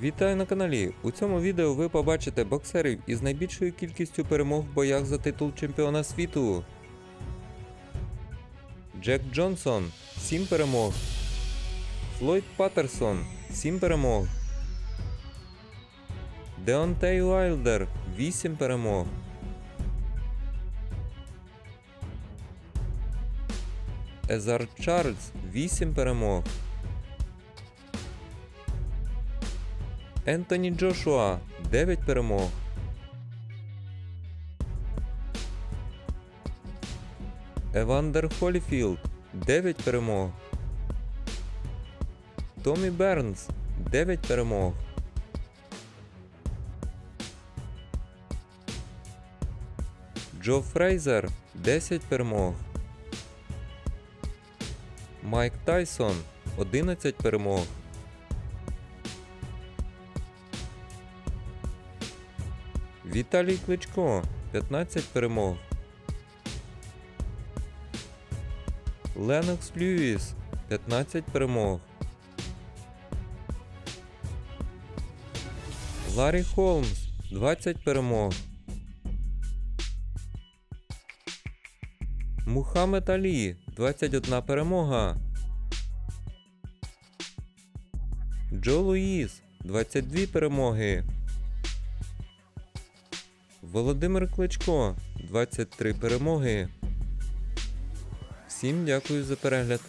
Вітаю на каналі! У цьому відео ви побачите боксерів із найбільшою кількістю перемог в боях за титул чемпіона світу. Джек Джонсон 7 перемог. Флойд Паттерсон 7 перемог. Деонтей Уайлдер 8 перемог. Езар Чарльз 8 перемог. Ентоні Джошуа 9 перемог. Евандер Холіфілд 9 перемог. Томі Бернс 9 перемог. Джо Фрейзер 10 перемог. Майк Тайсон 11 перемог. Віталій Кличко 15 перемог. Ленокс Льюіс 15 перемог. Ларі Холмс 20 перемог. Мухаммед Алі 21 перемога. Джо Луїс 22 перемоги. Володимир Кличко 23 перемоги. Всім дякую за перегляд.